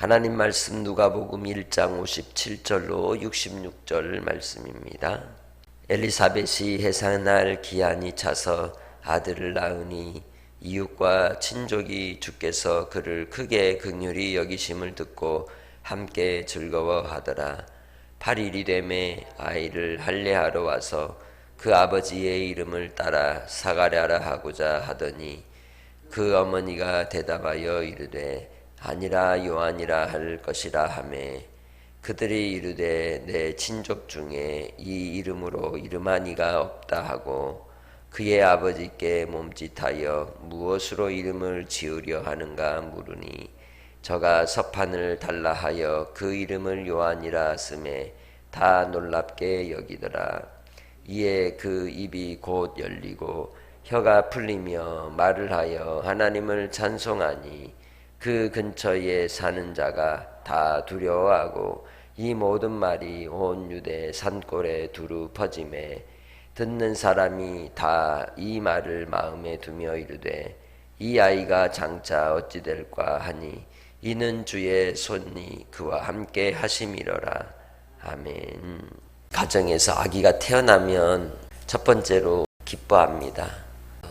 하나님 말씀 누가복음 1장 57절로 66절 말씀입니다. 엘리사벳이 해산날 기한이 차서 아들을 낳으니 이웃과 친족이 주께서 그를 크게 극률히 여기심을 듣고 함께 즐거워하더라. 8일이 되매 아이를 할례하러 와서 그 아버지의 이름을 따라 사가랴라 하고자 하더니 그 어머니가 대답하여 이르되 아니라 요한이라 할 것이라 하매 그들이 이르되 내 친족 중에 이 이름으로 이름한 이가 없다 하고 그의 아버지께 몸짓하여 무엇으로 이름을 지으려 하는가 물으니 저가 서판을 달라 하여 그 이름을 요한이라 쓰매 다 놀랍게 여기더라. 이에 그 입이 곧 열리고 혀가 풀리며 말을 하여 하나님을 찬송하니 그 근처에 사는 자가 다 두려워하고 이 모든 말이 온 유대 산골에 두루 퍼짐에 듣는 사람이 다 이 말을 마음에 두며 이르되 이 아이가 장차 어찌 될까 하니 이는 주의 손이 그와 함께 하심이러라 아멘. 가정에서 아기가 태어나면 첫 번째로 기뻐합니다.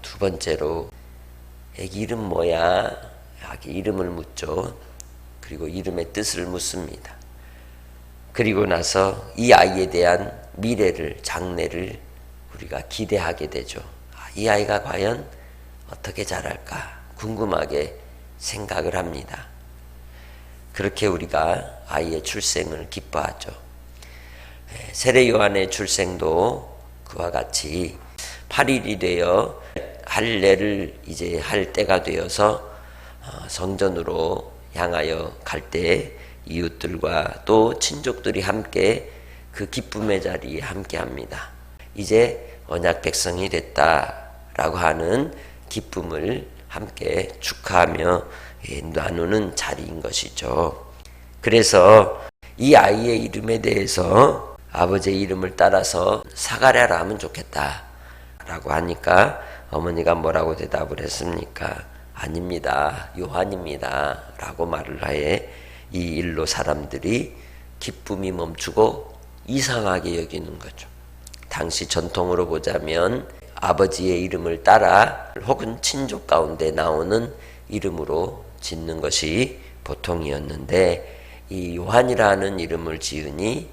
두 번째로 애기 이름 뭐야? 아기 이름을 묻죠. 그리고 이름의 뜻을 묻습니다. 그리고 나서 이 아이에 대한 미래를, 장래를 우리가 기대하게 되죠. 아, 이 아이가 과연 어떻게 자랄까 궁금하게 생각을 합니다. 그렇게 우리가 아이의 출생을 기뻐하죠. 세례 요한의 출생도 그와 같이 8일이 되어 할례를 이제 할 때가 되어서 어, 성전으로 향하여 갈 때 이웃들과 또 친족들이 함께 그 기쁨의 자리에 함께 합니다. 이제 언약 백성이 됐다라고 하는 기쁨을 함께 축하하며 예, 나누는 자리인 것이죠. 그래서 이 아이의 이름에 대해서 아버지의 이름을 따라서 사가랴라 하면 좋겠다. 라고 하니까 어머니가 뭐라고 대답을 했습니까? 아닙니다. 요한입니다. 라고 말을 하에 이 일로 사람들이 기쁨이 멈추고 이상하게 여기는 거죠. 당시 전통으로 보자면 아버지의 이름을 따라 혹은 친족 가운데 나오는 이름으로 짓는 것이 보통이었는데 이 요한이라는 이름을 지으니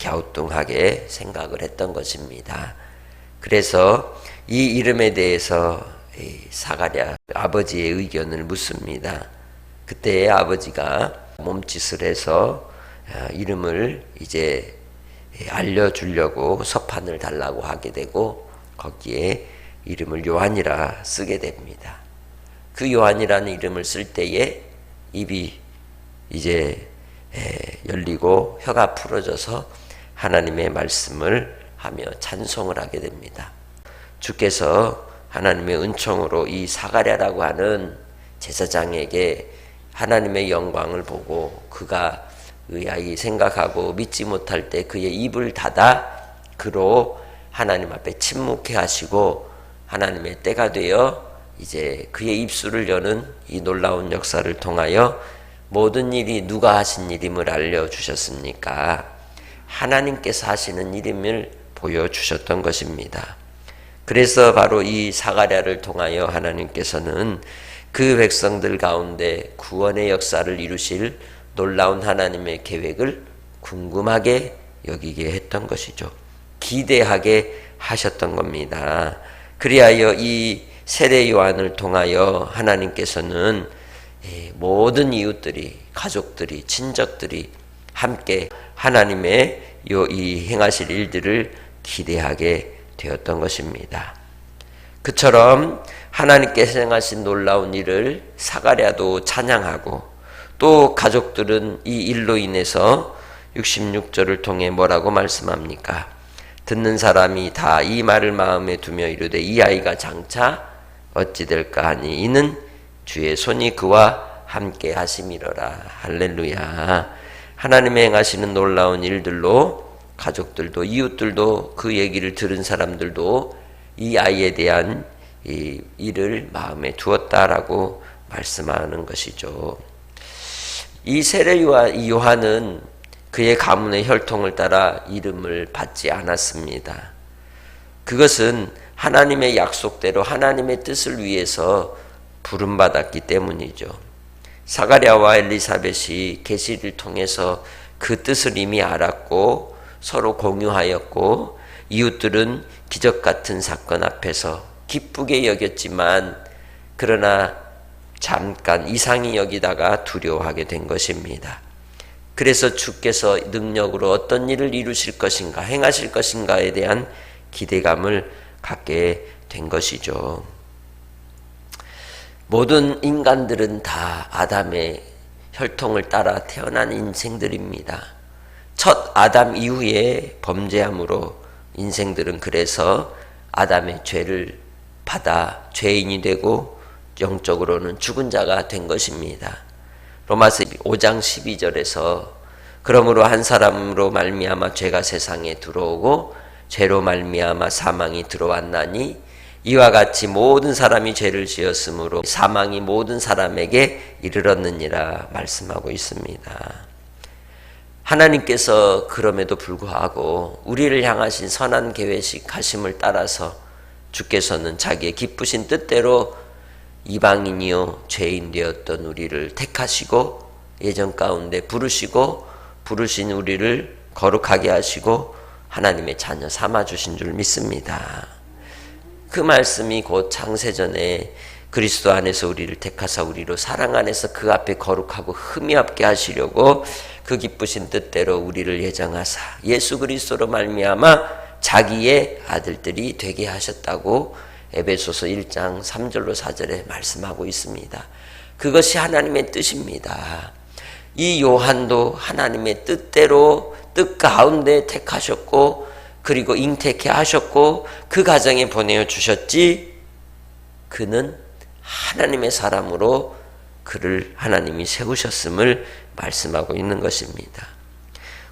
갸우뚱하게 생각을 했던 것입니다. 그래서 이 이름에 대해서 사가랴 아버지의 의견을 묻습니다. 그때 아버지가 몸짓을 해서 아, 이름을 이제 알려주려고 서판을 달라고 하게 되고 거기에 이름을 요한이라 쓰게 됩니다. 그 요한이라는 이름을 쓸 때에 입이 이제 열리고 혀가 풀어져서 하나님의 말씀을 하며 찬송을 하게 됩니다. 주께서 하나님의 은총으로 이 사가랴라고 하는 제사장에게 하나님의 영광을 보고 그가 의아히 생각하고 믿지 못할 때 그의 입을 닫아 그로 하나님 앞에 침묵해 하시고 하나님의 때가 되어 이제 그의 입술을 여는 이 놀라운 역사를 통하여 모든 일이 누가 하신 일임을 알려주셨습니까? 하나님께서 하시는 일임을 보여주셨던 것입니다. 그래서 바로 이 사가랴를 통하여 하나님께서는 그 백성들 가운데 구원의 역사를 이루실 놀라운 하나님의 계획을 궁금하게 여기게 했던 것이죠. 기대하게 하셨던 겁니다. 그리하여 이 세례 요한을 통하여 하나님께서는 예, 모든 이웃들이 가족들이 친척들이 함께 하나님의 이 행하실 일들을 기대하게 되었던 것입니다. 그처럼 하나님께서 행하신 놀라운 일을 사가랴도 찬양하고 또 가족들은 이 일로 인해서 66절을 통해 뭐라고 말씀합니까? 듣는 사람이 다 이 말을 마음에 두며 이르되 이 아이가 장차 어찌 될까 하니 이는 주의 손이 그와 함께 하심이로라. 할렐루야. 하나님의 행하시는 놀라운 일들로 가족들도 이웃들도 그 얘기를 들은 사람들도 이 아이에 대한 이 일을 마음에 두었다라고 말씀하는 것이죠. 이 세례 요한은 그의 가문의 혈통을 따라 이름을 받지 않았습니다. 그것은 하나님의 약속대로 하나님의 뜻을 위해서 부름 받았기 때문이죠. 사가랴와 엘리사벳이 계시를 통해서 그 뜻을 이미 알았고 서로 공유하였고 이웃들은 기적 같은 사건 앞에서 기쁘게 여겼지만 그러나 잠깐 이상히 여기다가 두려워하게 된 것입니다. 그래서 주께서 능력으로 어떤 일을 이루실 것인가, 행하실 것인가에 대한 기대감을 갖게 된 것이죠. 모든 인간들은 다 아담의 혈통을 따라 태어난 인생들입니다. 첫 아담 이후에 범죄함으로 인생들은 그래서 아담의 죄를 받아 죄인이 되고 영적으로는 죽은 자가 된 것입니다. 로마서 5장 12절에서 그러므로 한 사람으로 말미암아 죄가 세상에 들어오고 죄로 말미암아 사망이 들어왔나니 이와 같이 모든 사람이 죄를 지었으므로 사망이 모든 사람에게 이르렀느니라 말씀하고 있습니다. 하나님께서 그럼에도 불구하고 우리를 향하신 선한 계획식 하심을 따라서 주께서는 자기의 기쁘신 뜻대로 이방인이요 죄인 되었던 우리를 택하시고 예전 가운데 부르시고 부르신 우리를 거룩하게 하시고 하나님의 자녀 삼아 주신 줄 믿습니다. 그 말씀이 곧 창세전에 그리스도 안에서 우리를 택하사 우리로 사랑 안에서 그 앞에 거룩하고 흠이 없게 하시려고 그 기쁘신 뜻대로 우리를 예정하사 예수 그리스도로 말미암아 자기의 아들들이 되게 하셨다고 에베소서 1장 3절로 4절에 말씀하고 있습니다. 그것이 하나님의 뜻입니다. 이 요한도 하나님의 뜻대로 뜻 가운데 택하셨고 그리고 잉태케 하셨고 그 가정에 보내어 주셨지 그는 하나님의 사람으로 그를 하나님이 세우셨음을 말씀하고 있는 것입니다.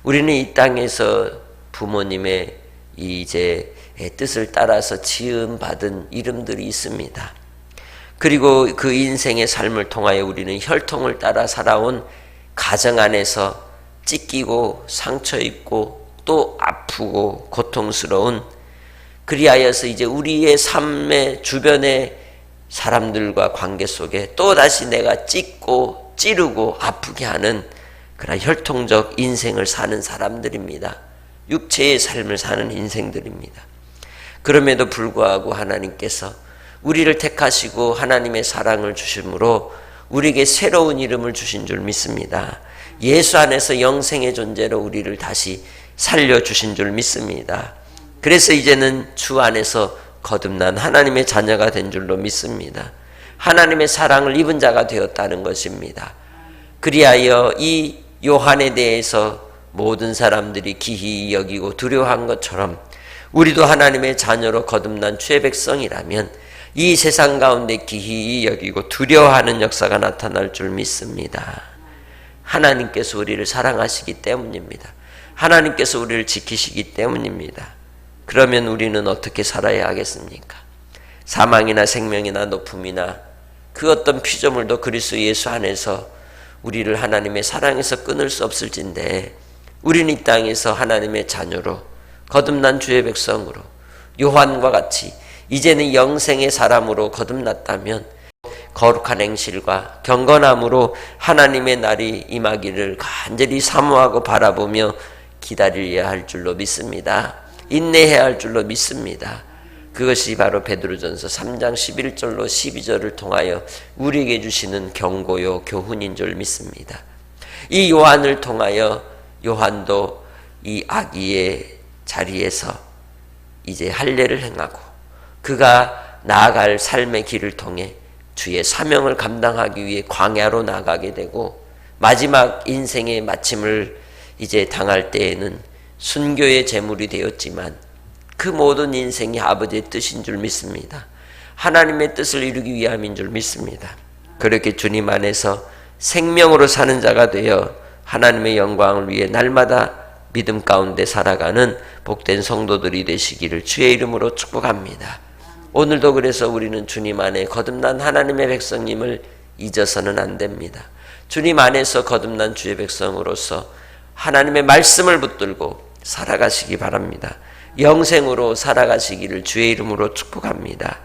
우리는 이 땅에서 부모님의 이제 뜻을 따라서 지음 받은 이름들이 있습니다. 그리고 그 인생의 삶을 통하여 우리는 혈통을 따라 살아온 가정 안에서 찢기고 상처 입고 또 아프고 고통스러운 그리하여서 이제 우리의 삶의 주변의 사람들과 관계 속에 또다시 내가 찢고 찌르고 아프게 하는 그런 혈통적 인생을 사는 사람들입니다. 육체의 삶을 사는 인생들입니다. 그럼에도 불구하고 하나님께서 우리를 택하시고 하나님의 사랑을 주심으로 우리에게 새로운 이름을 주신 줄 믿습니다. 예수 안에서 영생의 존재로 우리를 다시 살려주신 줄 믿습니다. 그래서 이제는 주 안에서 거듭난 하나님의 자녀가 된 줄로 믿습니다. 하나님의 사랑을 입은 자가 되었다는 것입니다. 그리하여 이 요한에 대해서 모든 사람들이 기히 여기고 두려워한 것처럼 우리도 하나님의 자녀로 거듭난 주의 백성이라면 이 세상 가운데 기히 여기고 두려워하는 역사가 나타날 줄 믿습니다. 하나님께서 우리를 사랑하시기 때문입니다. 하나님께서 우리를 지키시기 때문입니다. 그러면 우리는 어떻게 살아야 하겠습니까? 사망이나 생명이나 높음이나 그 어떤 피조물도 그리스도 예수 안에서 우리를 하나님의 사랑에서 끊을 수 없을진데 우리는 이 땅에서 하나님의 자녀로 거듭난 주의 백성으로 요한과 같이 이제는 영생의 사람으로 거듭났다면 거룩한 행실과 경건함으로 하나님의 날이 임하기를 간절히 사모하고 바라보며 기다려야 할 줄로 믿습니다. 인내해야 할 줄로 믿습니다. 그것이 바로 베드로전서 3장 11절로 12절을 통하여 우리에게 주시는 경고요 교훈인 줄 믿습니다. 이 요한을 통하여 요한도 이 아기의 자리에서 이제 할례를 행하고 그가 나아갈 삶의 길을 통해 주의 사명을 감당하기 위해 광야로 나가게 되고 마지막 인생의 마침을 이제 당할 때에는 순교의 제물이 되었지만 그 모든 인생이 아버지의 뜻인 줄 믿습니다. 하나님의 뜻을 이루기 위함인 줄 믿습니다. 그렇게 주님 안에서 생명으로 사는 자가 되어 하나님의 영광을 위해 날마다 믿음 가운데 살아가는 복된 성도들이 되시기를 주의 이름으로 축복합니다. 오늘도 그래서 우리는 주님 안에 거듭난 하나님의 백성님을 잊어서는 안 됩니다. 주님 안에서 거듭난 주의 백성으로서 하나님의 말씀을 붙들고 살아가시기 바랍니다. 영생으로 살아가시기를 주의 이름으로 축복합니다.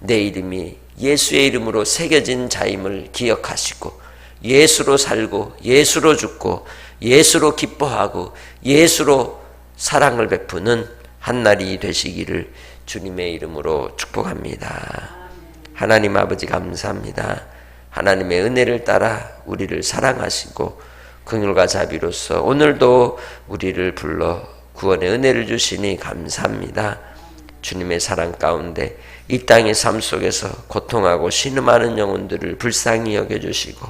내 이름이 예수의 이름으로 새겨진 자임을 기억하시고 예수로 살고 예수로 죽고 예수로 기뻐하고 예수로 사랑을 베푸는 한날이 되시기를 주님의 이름으로 축복합니다. 하나님 아버지 감사합니다. 하나님의 은혜를 따라 우리를 사랑하시고 긍휼과 자비로서 오늘도 우리를 불러 구원의 은혜를 주시니 감사합니다. 주님의 사랑 가운데 이 땅의 삶 속에서 고통하고 신음하는 영혼들을 불쌍히 여겨주시고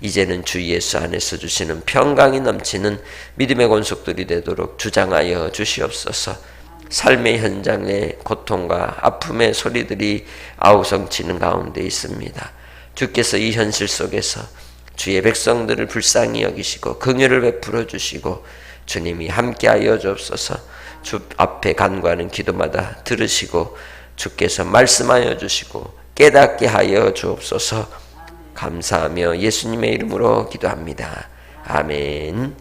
이제는 주 예수 안에서 주시는 평강이 넘치는 믿음의 권속들이 되도록 주장하여 주시옵소서. 삶의 현장에 고통과 아픔의 소리들이 아우성치는 가운데 있습니다. 주께서 이 현실 속에서 주의 백성들을 불쌍히 여기시고 긍휼을 베풀어 주시고 주님이 함께하여 주옵소서. 주 앞에 간구하는 기도마다 들으시고 주께서 말씀하여 주시고 깨닫게 하여 주옵소서. 감사하며 예수님의 이름으로 기도합니다. 아멘.